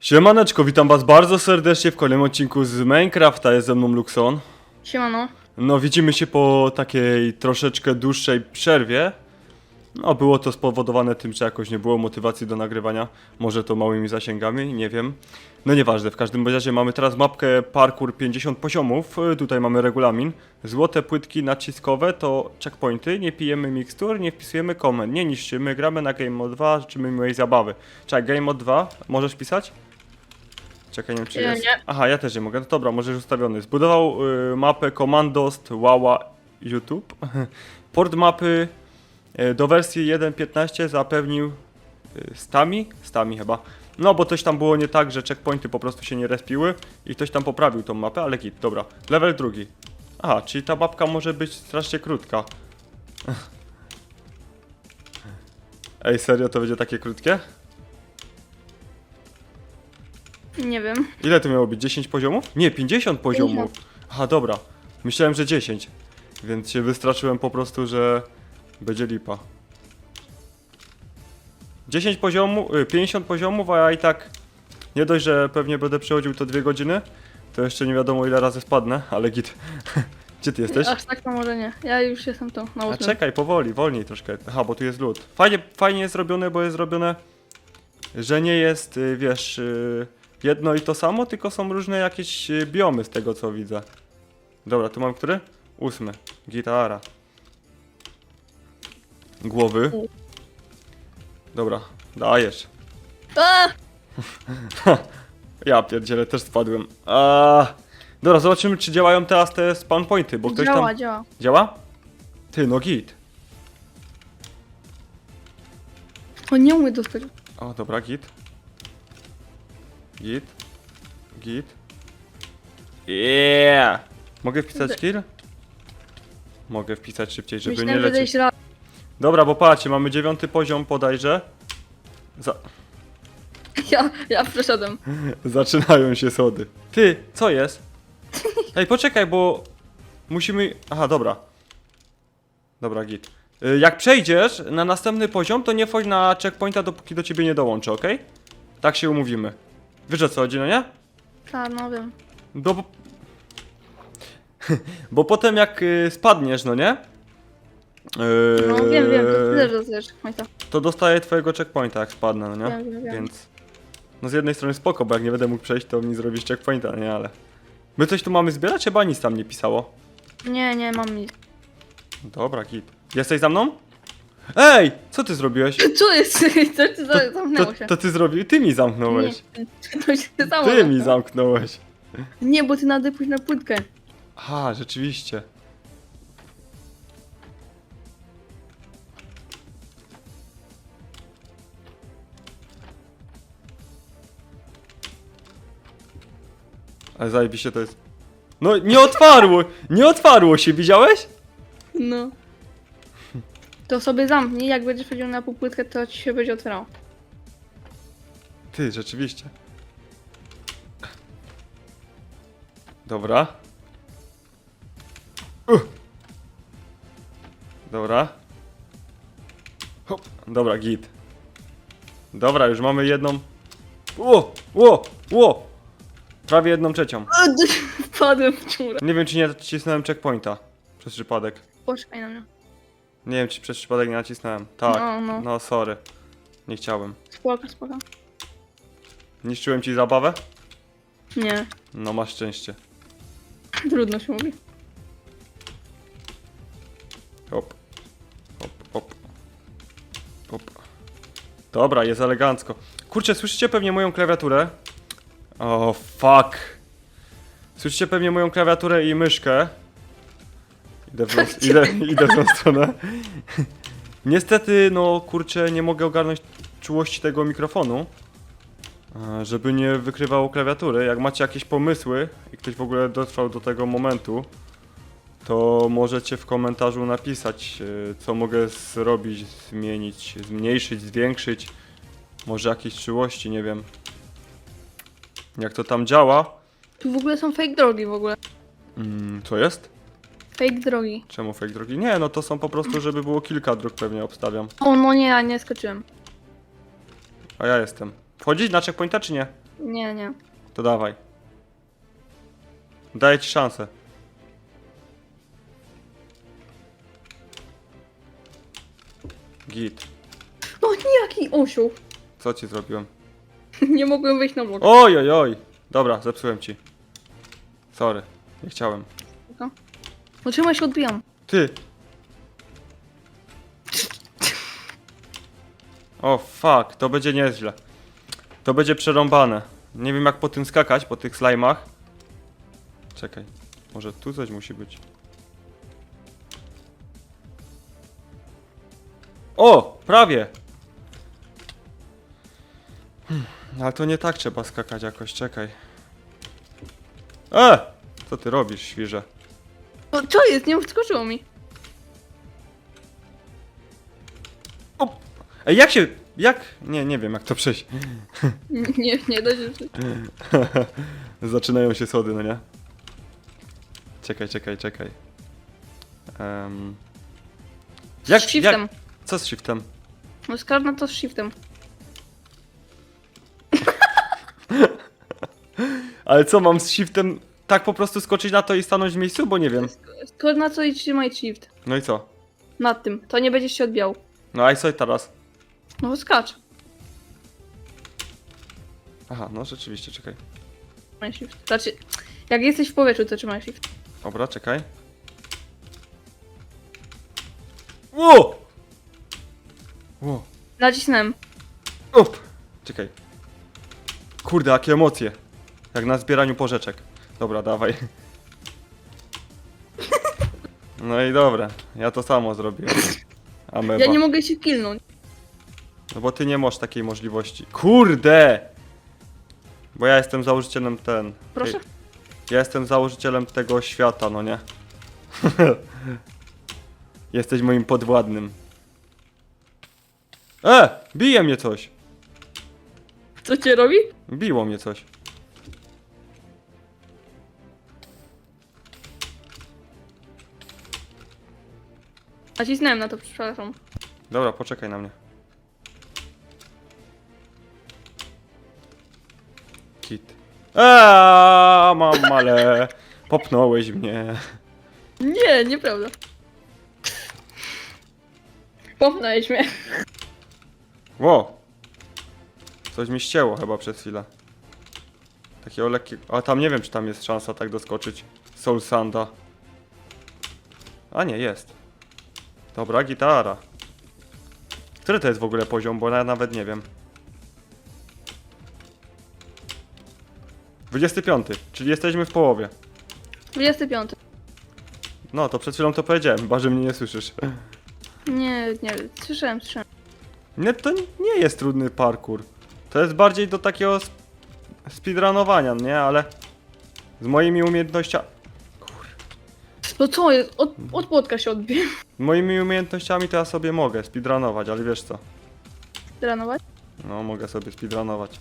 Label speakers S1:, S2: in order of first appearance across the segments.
S1: Siemaneczko, witam was bardzo serdecznie w kolejnym odcinku z Minecrafta, jest ze mną Luxon.
S2: Siemano.
S1: No widzimy się po takiej troszeczkę dłuższej przerwie. No było to spowodowane tym, że jakoś nie było motywacji do nagrywania. Może to małymi zasięgami, nie wiem. No nieważne, w każdym razie mamy teraz mapkę parkour 50 poziomów. Tutaj mamy regulamin. Złote płytki naciskowe to checkpointy. Nie pijemy mikstur, nie wpisujemy komend, nie niszczymy, gramy na Game Mode 2, życzymy miłej zabawy. Czekaj, Game Mode 2, możesz pisać? Czekaj, nie wiem czy
S2: Ja
S1: jest.
S2: nie.
S1: Aha, ja też nie mogę. No dobra, możesz ustawiony. Zbudował y, mapę Commandost Wała YouTube. Port mapy do wersji 1.15 zapewnił y, Stami? Stami chyba. No bo coś tam było nie tak, że checkpointy po prostu się nie respiły i ktoś tam poprawił tą mapę, ale git, dobra. Level drugi. Aha, czyli ta mapka może być strasznie krótka. Ej, serio to będzie takie krótkie?
S2: Nie wiem.
S1: Ile to miało być? 10 poziomów? Nie, 50 poziomów. Aha, dobra. Myślałem, że 10. Więc się wystraszyłem po prostu, że będzie lipa. 10 poziomów, y, 50 poziomów, a ja i tak nie dość, że pewnie będę przechodził to 2 godziny, to jeszcze nie wiadomo ile razy spadnę, ale git. Gdzie ty jesteś?
S2: Aż tak to może nie. Ja już jestem tu, na
S1: A
S2: ósmym.
S1: czekaj, powoli, wolniej troszkę. Aha, bo tu jest lód. Fajnie, fajnie jest zrobione, bo jest zrobione, że nie jest, y, wiesz, y, jedno i to samo, tylko są różne jakieś y, biomy z tego co widzę. Dobra, tu mam który? Ósmy. Gitara. Głowy.
S2: U.
S1: Dobra, dajesz.
S2: A!
S1: Ja pierdzielę, też spadłem. A, Dobra, zobaczymy czy działają teraz te spawn pointy, bo ktoś
S2: Działa,
S1: tam...
S2: działa.
S1: Działa? Ty, no git.
S2: O, nie umie dostać.
S1: O, dobra, git. Git. Git. Yeah! Mogę wpisać kill? Mogę wpisać szybciej, żeby
S2: Myślałem,
S1: nie
S2: że
S1: lecieć. Dobra, bo patrzcie, mamy dziewiąty poziom bodajże. Za
S2: Ja, ja przeszedłem.
S1: zaczynają się sody. Ty, co jest? Ej, poczekaj, bo musimy... Aha, dobra. Dobra, git. Y, Jak przejdziesz na następny poziom, to nie wchodź na checkpointa, dopóki do ciebie nie dołączę, okej? Tak się umówimy. Wiesz o co chodzi, no nie?
S2: Tak, no wiem.
S1: Bo, bo, bo potem jak y, spadniesz, no nie? Yy,
S2: No wiem, wiem, to ty też dostajesz końca.
S1: to dostaję twojego checkpointa jak spadnę, no nie?
S2: Wiem, wiem, wiem.
S1: Więc. No z jednej strony spoko, bo jak nie będę mógł przejść, to mi zrobisz checkpointa, nie? Ale. My coś tu mamy zbierać, chyba nic tam nie pisało.
S2: Nie, nie, mam nic.
S1: Dobra, git. Jesteś za mną? Ej! Co ty zrobiłeś?
S2: Co jest? Co ci za-
S1: To,
S2: zamknęło
S1: to,
S2: się?
S1: to ty zrobiłeś. Ty mi zamknąłeś.
S2: Nie, to się samo
S1: Ty mi zamknąłeś.
S2: Nie, bo ty nadepłeś na płytkę.
S1: Aha, rzeczywiście. Ale zajebiście to jest. No nie otwarło! Nie otwarło się, widziałeś?
S2: No. To sobie zamknij, jak będziesz chodził na półpłytkę, to ci się będzie otwierało.
S1: Ty, rzeczywiście. Dobra. Uch. Dobra. Hop. Dobra, git. Dobra, już mamy jedną. Ło, ło, ło. Prawie jedną trzecią.
S2: Wpadłem w dziurę.
S1: Nie wiem, czy nie nacisnąłem checkpointa. Przez przypadek.
S2: Poczekaj na mnie.
S1: Nie wiem, czy przez przypadek nie nacisnąłem. Tak.
S2: No, no.
S1: no sorry. Nie chciałem.
S2: Spoko, spoko.
S1: Niszczyłem ci zabawę?
S2: Nie,
S1: No masz szczęście.
S2: trudno się mówi.
S1: Hop. Hop, hop. Hop. Dobra, jest elegancko. Kurczę, słyszycie pewnie moją klawiaturę? O, fuck. Słyszycie pewnie moją klawiaturę i myszkę. Idę w, tą, idę, idę w tą stronę. Niestety, no kurczę, nie mogę ogarnąć czułości tego mikrofonu. e, Żeby nie wykrywało klawiatury. Jak macie jakieś pomysły i ktoś w ogóle dotrwał do tego momentu, to możecie w komentarzu napisać, y, co mogę zrobić, zmienić, zmniejszyć, zwiększyć. Może jakieś czułości, nie wiem. Jak to tam działa?
S2: Tu w ogóle są fake drogi w ogóle.
S1: Mm, co jest?
S2: fake drogi.
S1: Czemu fake drogi? Nie, no to są po prostu, żeby było kilka dróg pewnie obstawiam.
S2: O, no nie, ja nie skoczyłem.
S1: A ja jestem. Wchodzić na checkpointa czy nie?
S2: Nie, nie.
S1: To dawaj. Daję ci szansę. Git.
S2: No nie, jaki osioł.
S1: Co ci zrobiłem?
S2: nie mogłem wejść na blok.
S1: Oj, oj, oj. Dobra, zepsułem ci. Sorry, nie chciałem.
S2: No czemu ja się odbijam?
S1: Ty! O, fuck, to będzie nieźle. To będzie przerąbane. Nie wiem jak po tym skakać, po tych slajmach. Czekaj, może tu coś musi być. O, prawie! Hmm, ale to nie tak trzeba skakać jakoś, czekaj. E! Co ty robisz, świrze?
S2: No co jest? Nie wskoczyło mi.
S1: O! Ej, jak się... Jak? Nie, nie wiem jak to przejść.
S2: Nie, nie da się.
S1: Zaczynają się schody, no nie? Czekaj, czekaj, czekaj. Um...
S2: Z shiftem.
S1: Co z shiftem?
S2: No skarna to z shiftem.
S1: Ale co, mam z shiftem tak po prostu skoczyć na to i stanąć w miejscu? Bo nie wiem.
S2: Skoro na co i trzymaj shift.
S1: No i co?
S2: Nad tym. To nie będziesz się odbijał.
S1: No a i co teraz?
S2: No skacz.
S1: Aha, no rzeczywiście, czekaj.
S2: Trzymaj shift. Znaczy, jak jesteś w powietrzu, to trzymaj shift.
S1: Dobra, czekaj. Ło! Ło!
S2: Nacisnąłem.
S1: Up! Czekaj. Kurde, jakie emocje. Jak na zbieraniu porzeczek. Dobra, dawaj. No i dobra, ja to samo zrobiłem. Ameba.
S2: Ja nie mogę się kilnąć.
S1: No bo ty nie masz takiej możliwości. Kurde! Bo ja jestem założycielem ten.
S2: Proszę?
S1: Ja jestem założycielem tego świata, no nie? Jesteś moim podwładnym. E! Bije mnie coś!
S2: Co cię robi?
S1: Biło mnie coś.
S2: Nacisnąłem na to, przepraszam.
S1: Dobra, poczekaj na mnie. Kit. Eee, mam ale popnąłeś mnie.
S2: Nie, nieprawda. Popnąłeś mnie.
S1: Ło! Coś mi ścięło chyba przez chwilę. Takiego lekkiego... A tam nie wiem, czy tam jest szansa tak doskoczyć. Soul Sanda. A nie, jest. Dobra, gitara. Który to jest w ogóle poziom, bo ja nawet nie wiem. 25, czyli jesteśmy w połowie.
S2: 25.
S1: No, to przed chwilą to powiedziałem, chyba że mnie nie słyszysz.
S2: Nie, nie, słyszałem, słyszałem.
S1: Nie, to nie jest trudny parkour. To jest bardziej do takiego sp- speedrunowania, nie? Ale z moimi umiejętnościami...
S2: No co jest? Od, od płotka się odbiłem.
S1: Z moimi umiejętnościami to ja sobie mogę speedrunować, ale wiesz co?
S2: Trenować?
S1: No, mogę sobie speedrunować.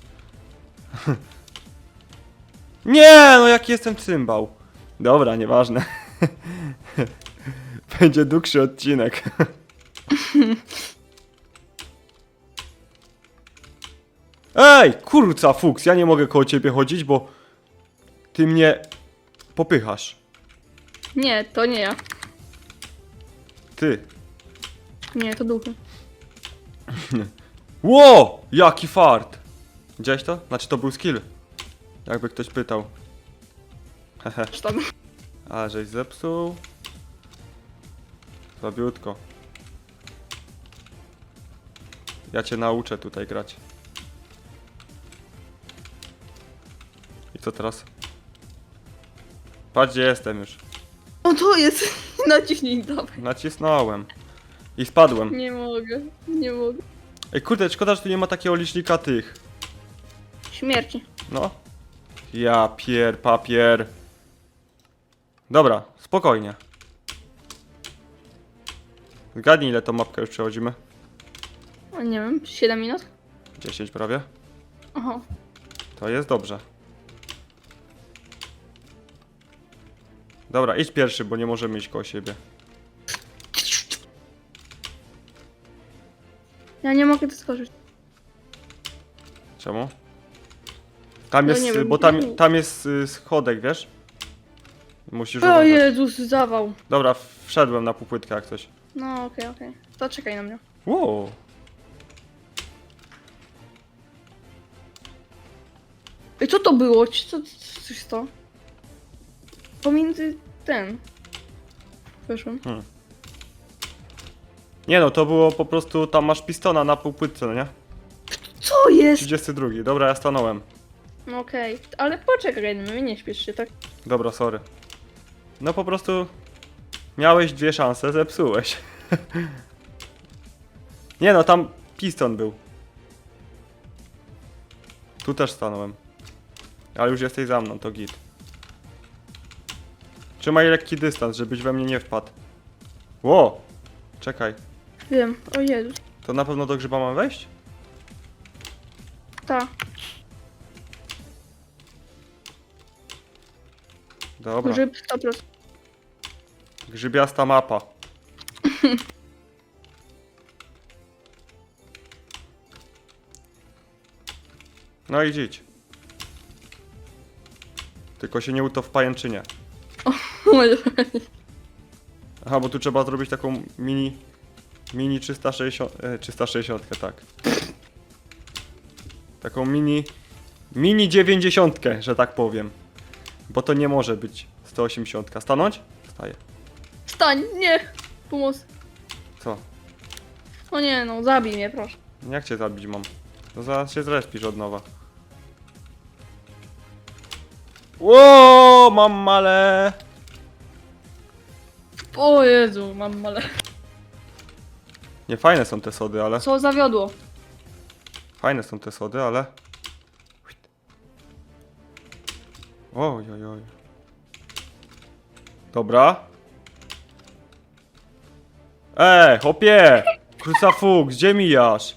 S1: nie, no jaki jestem cymbał. Dobra, nieważne. Będzie dłuższy odcinek. Ej, kurca fuks, ja nie mogę koło ciebie chodzić, bo ty mnie popychasz.
S2: Nie, to nie ja.
S1: Ty.
S2: Nie, to duchy.
S1: Ło! Jaki fart! Widziałeś to? Znaczy to był skill. Jakby ktoś pytał. Hehe.
S2: Sztab.
S1: A, żeś zepsuł. Słabiutko. Ja cię nauczę tutaj grać. I co teraz? Patrz gdzie jestem już.
S2: No to jest. Naciśnij dawaj.
S1: Nacisnąłem. I spadłem.
S2: Nie mogę, nie mogę.
S1: Ej kurde, szkoda, że tu nie ma takiego licznika tych.
S2: Śmierci.
S1: No. Ja pier, papier. Dobra, spokojnie. Zgadnij ile tą mapkę już przechodzimy.
S2: O, nie wiem, 7 minut?
S1: 10 prawie.
S2: Oho.
S1: To jest dobrze. Dobra, idź pierwszy, bo nie możemy iść koło siebie.
S2: Ja nie mogę doskoczyć.
S1: Czemu? Tam
S2: No
S1: jest,
S2: nie wiem,
S1: bo tam,
S2: nie-
S1: tam jest y, schodek, wiesz? Musisz
S2: O
S1: uważać.
S2: Jezus, zawał.
S1: Dobra, wszedłem na półpłytkę jak coś.
S2: No okej, okej. To czekaj na mnie.
S1: Wow.
S2: Ej, co to było? Czy Co, co, coś to? Pomiędzy ten. Weszłem.
S1: Nie no, to było po prostu, tam masz pistona na półpłytce, no nie?
S2: Co jest?
S1: 32, dobra, ja stanąłem.
S2: No okej, ale poczekaj mnie, nie śpiesz się, tak?
S1: Dobra, sorry. No po prostu miałeś dwie szanse, zepsułeś. Nie no, tam piston był. Tu też stanąłem. Ale już jesteś za mną, to git. Trzymaj lekki dystans, żebyś we mnie nie wpadł. Ło! Czekaj.
S2: Wiem, o Jezus.
S1: To na pewno do grzyba mam wejść?
S2: Ta.
S1: Dobra.
S2: Grzyb 100%.
S1: Grzybiasta mapa. No i idź. Tylko się nie uto w pajęczynie. Aha, bo tu trzeba zrobić taką mini... Mini 360... E, 360, tak. Taką mini... Mini 90, że tak powiem. Bo to nie może być 180. Stanąć? Staję.
S2: Stań, nie! Pomoc.
S1: Co?
S2: O nie, no, zabij mnie, proszę.
S1: Jak cię zabić mam? No zaraz się zrespisz od nowa. Ło, mam male.
S2: O Jezu, mam male.
S1: Nie, fajne są te sody, ale...
S2: Co zawiodło?
S1: Fajne są te sody, ale... Oj, oj, oj. Dobra. Ej, hopie! Krusafuk, gdzie mijasz?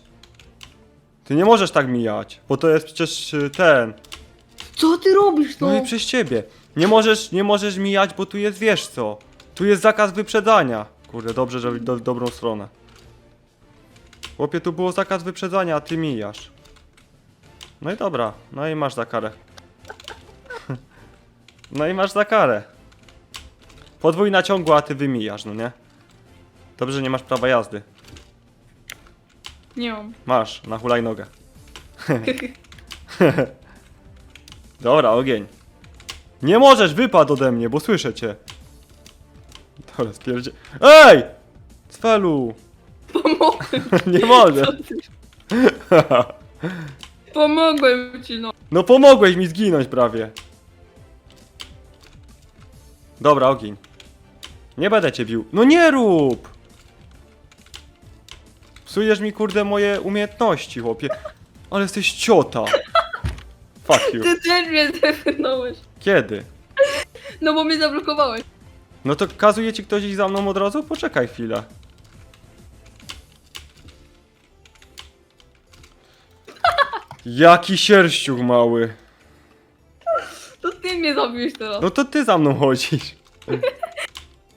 S1: Ty nie możesz tak mijać, bo to jest przecież y, ten...
S2: Co ty robisz to?
S1: No i przez ciebie. Nie możesz, nie możesz mijać, bo tu jest, wiesz co? Tu jest zakaz wyprzedzania. Kurde, dobrze, że do, dobrą stronę. Chłopie, tu było zakaz wyprzedzania, a ty mijasz. No i dobra, no i masz za karę. No i masz za karę. Podwójna ciągła, a ty wymijasz, no nie? Dobrze, że nie masz prawa jazdy.
S2: Nie mam.
S1: Masz, na hulajnogę. Dobra, ogień. Nie możesz, wypadł ode mnie, bo słyszę cię. Dobra, spierdzie... EJ! Cfelu!
S2: Pomogłem,
S1: Nie możesz.
S2: pomogłem ci, no.
S1: No pomogłeś mi zginąć prawie. Dobra, ogień. Nie będę cię bił. No nie rób! Psujesz mi kurde moje umiejętności, chłopie. Ale jesteś ciota. Fuck you.
S2: Ty też mnie zepchnąłeś.
S1: Kiedy?
S2: No bo mnie zablokowałeś.
S1: No to kazuje ci ktoś iść za mną od razu? Poczekaj chwilę. Jaki sierściuch mały.
S2: To ty mnie zabiłeś teraz.
S1: No to ty za mną chodzisz.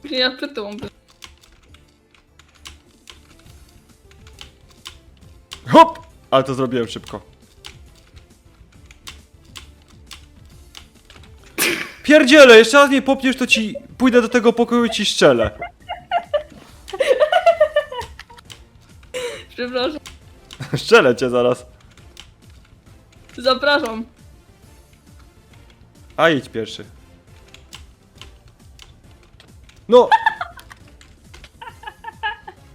S2: Ja przed tobą byłem.
S1: Hop! Ale to zrobiłem szybko. Pierdziele, jeszcze raz nie popniesz, to ci pójdę do tego pokoju i ci szczelę.
S2: Przepraszam.
S1: Szczelę cię zaraz.
S2: Zapraszam.
S1: A idź pierwszy. No!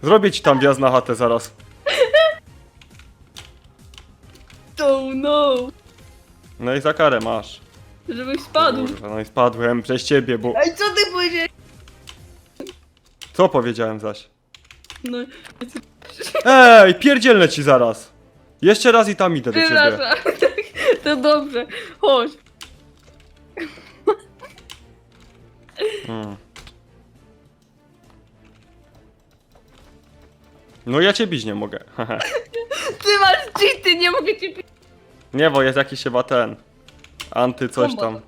S1: Zrobię ci tam wjazd na chatę zaraz.
S2: Oh no.
S1: No i za karę masz.
S2: Żebyś spadł.
S1: Kurwa, no i spadłem przez ciebie, bo...
S2: Ej, co ty powiedziałeś?
S1: Co powiedziałem zaś?
S2: No,
S1: Ej, pierdzielnę ci zaraz. Jeszcze raz i tam idę do ciebie.
S2: przepraszam. To dobrze. Chodź.
S1: Mm. No ja cię bić nie mogę.
S2: Ty masz cheaty, nie mogę cię pi-
S1: nie, bo jest jakiś chyba ten. Anty coś
S2: Kombo.
S1: tam.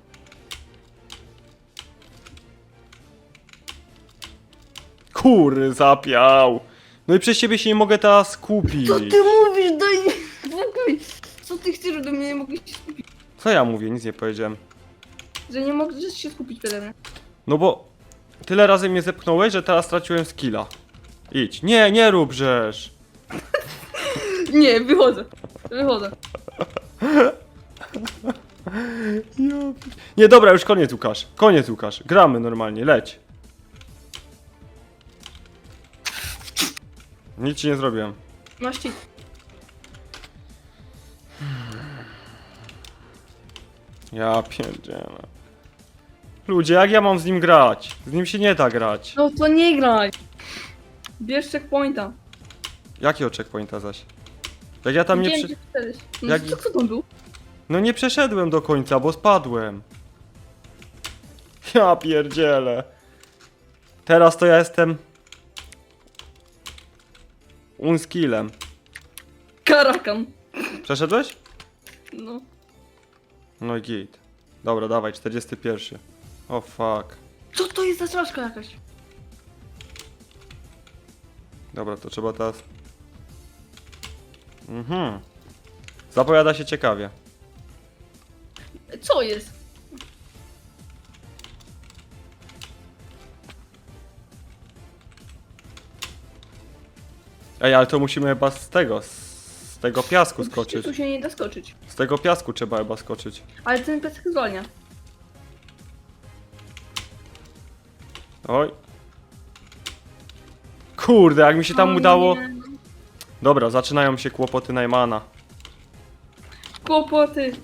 S1: Kur, zapiał. No i przez ciebie się nie mogę teraz skupić.
S2: Co ty mówisz? Daj mi spokój. Co ty chcesz ode mnie? Nie mogę się skupić.
S1: Co ja mówię? Nic nie powiedziałem.
S2: Że nie możesz się skupić przede.
S1: No bo tyle razy mnie zepchnąłeś, że teraz straciłem skilla. Idź. Nie, nie rób rzecz.
S2: Nie, wychodzę. Wychodzę.
S1: Nie, dobra, już koniec Łukasz. Koniec Łukasz. Gramy normalnie, leć. Nic ci nie zrobiłem.
S2: Masz ci.
S1: Ja pierdzielę. Ludzie, jak ja mam z nim grać? Z nim się nie da grać.
S2: No to nie graj. Bierz checkpointa.
S1: Jakiego checkpointa zaś? Jak ja tam nie
S2: Wiem,
S1: przy...
S2: gdzie jesteś. No
S1: Jak-
S2: co, co tam był?
S1: No nie przeszedłem do końca, bo spadłem. Ja pierdzielę. Teraz to ja jestem... Unskillem.
S2: Karakan.
S1: Przeszedłeś?
S2: No.
S1: No i git. Dobra, dawaj, 41. O fuck.
S2: Co to jest za czaszka jakaś?
S1: Dobra, to trzeba teraz... Mhm. Zapowiada się ciekawie.
S2: Co jest?
S1: Ej, ale to musimy chyba z tego, z tego piasku skoczyć.
S2: Tu się nie da skoczyć.
S1: Z tego piasku trzeba chyba skoczyć.
S2: Ale ten piesek zwalnia.
S1: Oj. Kurde, jak mi się tam
S2: O
S1: udało.
S2: nie.
S1: Dobra, zaczynają się kłopoty Najmana.
S2: Kłopoty.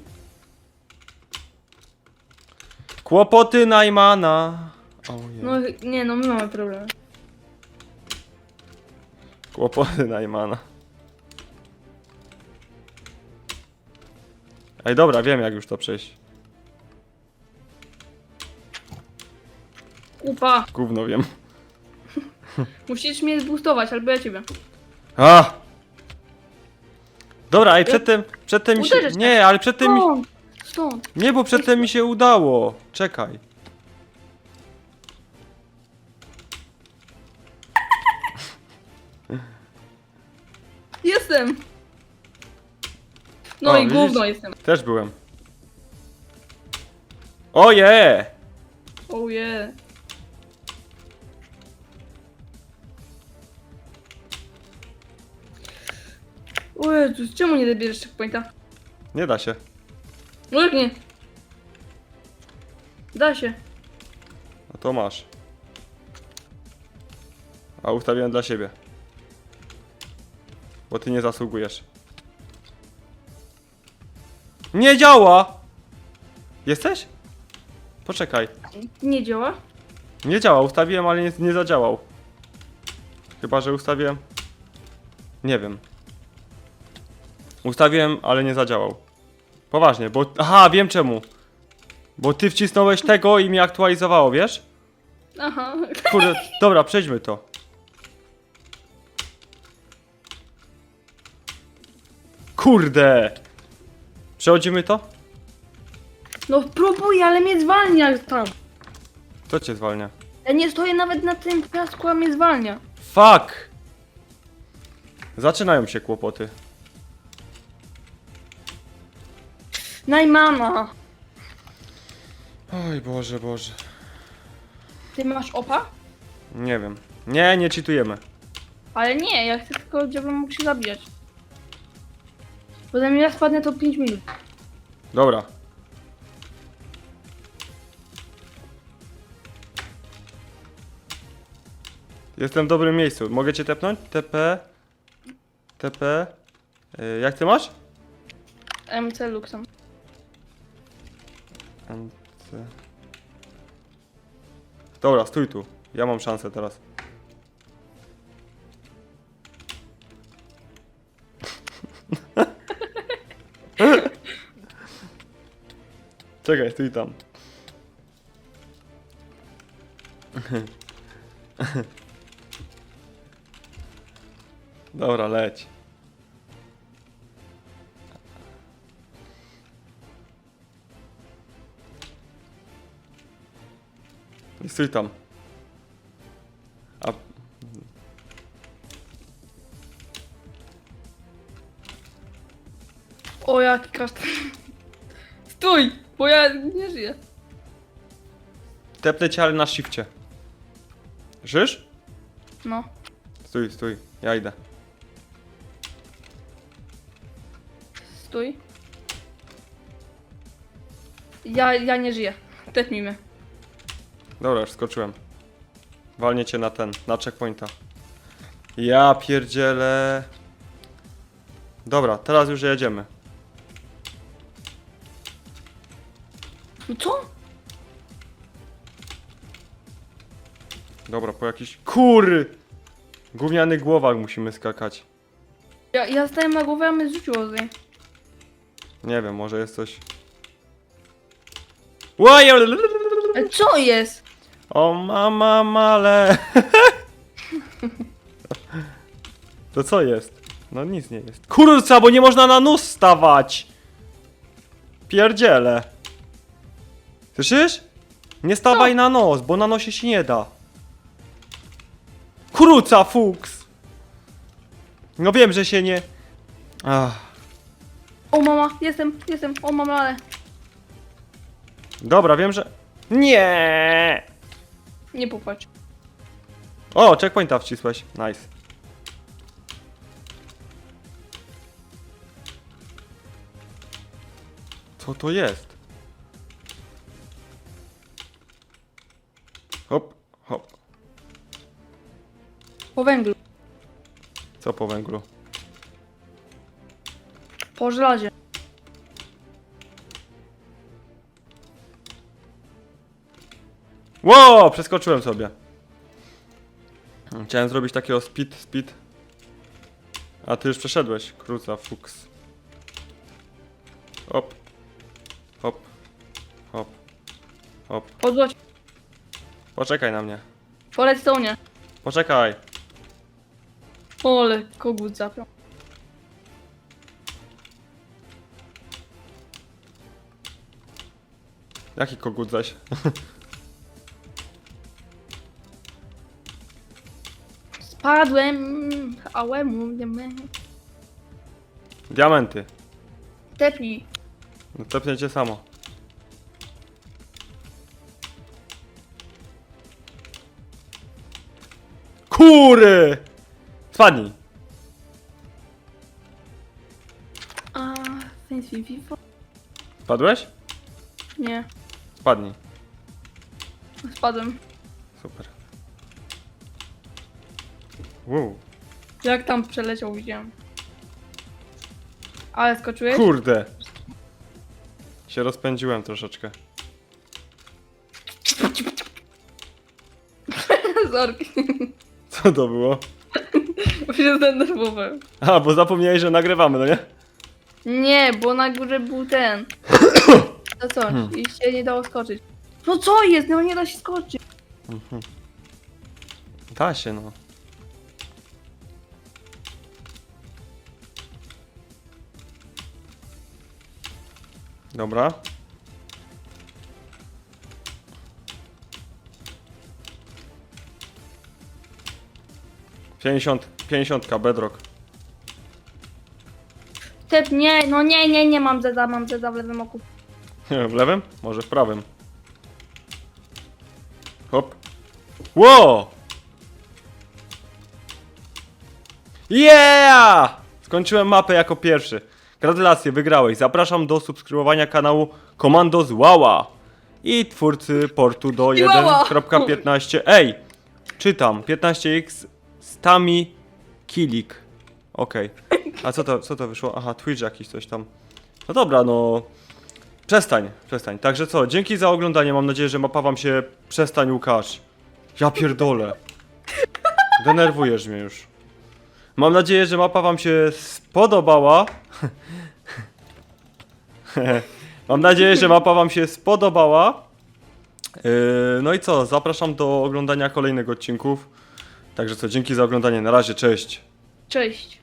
S1: Kłopoty Najmana. Ojej.
S2: No nie no, my mamy problem.
S1: Kłopoty Najmana. Ej, dobra, wiem jak już to przejść.
S2: Upa.
S1: Gówno wiem.
S2: Musisz mnie zboostować, albo ja ciebie.
S1: A! Dobra, ej, przedtem, przedtem mi się...
S2: Uderzysz
S1: Nie, ale przedtem mi...
S2: Stąd. Stąd.
S1: Nie, bo przedtem mi się udało. Czekaj.
S2: Jestem. No
S1: O,
S2: i
S1: widzisz?
S2: gówno jestem.
S1: Też byłem. Oje!
S2: Oh yeah. O Jezus, czemu nie dobierzesz checkpointa?
S1: Nie da się.
S2: No jak nie? Da się.
S1: No to masz. A ustawiłem dla siebie. Bo ty nie zasługujesz. Nie działa! Jesteś? Poczekaj.
S2: Nie działa?
S1: Nie działa, ustawiłem, ale nie, nie zadziałał. Chyba, że ustawiłem. Nie wiem. Ustawiłem, ale nie zadziałał. Poważnie, bo. Aha, wiem czemu. Bo ty wcisnąłeś tego i mi aktualizowało, wiesz?
S2: Aha.
S1: Kurde, dobra, przejdźmy to. Kurde! Przechodzimy to?
S2: No próbuj, ale mnie zwalnia tam.
S1: To cię zwalnia.
S2: Ja nie stoję nawet na tym piasku, a mnie zwalnia.
S1: Fuck! Zaczynają się kłopoty.
S2: Najmana.
S1: Oj, Boże, Boże.
S2: Ty masz opa?
S1: Nie wiem. Nie, nie cheatujemy.
S2: Ale nie, ja chcę tylko, żebym mógł się zabijać. Bo za mnie ja spadnę to 5 minut.
S1: Dobra. Jestem w dobrym miejscu. Mogę cię tepnąć? TP. TP. Y, Jak ty masz?
S2: MC Luxem.
S1: MC. Dobra, stój tu. Ja mam szansę teraz. Czekaj, stój tam. Dobra, leć. stój tam. A...
S2: O, jaki kasztan. Stój, bo ja nie żyję.
S1: Tepnę cię, ale na shifcie. Żysz?
S2: No.
S1: Stój, stój, ja idę.
S2: Stój. Ja, ja nie żyję. Tepnij mnie.
S1: Dobra, już skoczyłem. Walnie cię na ten, na checkpointa. Ja pierdzielę. Dobra, teraz już jedziemy.
S2: No co?
S1: Dobra, po jakiś... Kury! Gówniany głowach musimy skakać.
S2: Ja, ja stałem na głowę, a mnie zrzuciło z niej.
S1: Nie wiem, może jest coś...
S2: E, Co jest?
S1: O mama male! To co jest? No nic nie jest. Kurca, bo nie można na nóż stawać! Pierdziele. Słyszysz? Nie stawaj na nos, bo na nosie się nie da. Kuruca, fuks! No wiem, że się nie... Ach.
S2: O mama, jestem, jestem, o mama, ale.
S1: Dobra, wiem, że... Nie!
S2: Nie popatrz.
S1: O, checkpointa wcisłeś. Nice. Co to jest? Hop, hop.
S2: Po węglu,
S1: Co po węglu?
S2: po żelazie.
S1: Ło, przeskoczyłem sobie. Chciałem zrobić takiego speed, speed. A ty już przeszedłeś. Kruca, fuks. Hop. Hop. Hop. Hop.
S2: Po złocie,
S1: Poczekaj na mnie.
S2: po redstone.
S1: Poczekaj.
S2: Ole, kogut zapiął.
S1: Jaki kogut zaś?
S2: Spadłem, ale mówimy.
S1: Diamenty.
S2: Tepnij.
S1: No tepniecie samo. Kury! Spadnij.
S2: A, fancy FIFA?
S1: Spadłeś?
S2: Nie,
S1: Spadnij.
S2: spadłem.
S1: Super. Wow.
S2: Jak tam przeleciał, widziałem. Ale skoczyłeś?
S1: Kurde. Się rozpędziłem troszeczkę.
S2: Zorki.
S1: Co to było?
S2: Bo się zdenerwowałem.
S1: A, bo zapomniałeś, że nagrywamy, no nie?
S2: Nie, bo na górze był ten. To coś. I się nie dało skoczyć. No co jest? No nie da się skoczyć.
S1: Da się, no. Dobra. Pięćdziesiąt, pięćdziesiątka, bedrock.
S2: Tep, nie, no nie, nie, nie mam zeda, mam zeda w lewym oku.
S1: W lewym? Może w prawym. Hop. Ło! Yeah! Skończyłem mapę jako pierwszy. Gratulacje, wygrałeś. Zapraszam do subskrybowania kanału Komandos Wała i twórcy portu do
S2: I Wała.
S1: 1.15. Ej! Czytam. 15x Stami Kilik. Okej. A co to, co to wyszło? Aha, Twitch jakiś coś tam. No dobra, no... Przestań, przestań. Także co, dzięki za oglądanie. Mam nadzieję, że mapa wam się przestań Łukasz. Ja pierdolę. Denerwujesz mnie już. Mam nadzieję, że mapa wam się spodobała. Mam nadzieję, że mapa wam się spodobała. Yy, no i co, zapraszam do oglądania kolejnych odcinków. Także co, dzięki za oglądanie. Na razie, cześć.
S2: Cześć.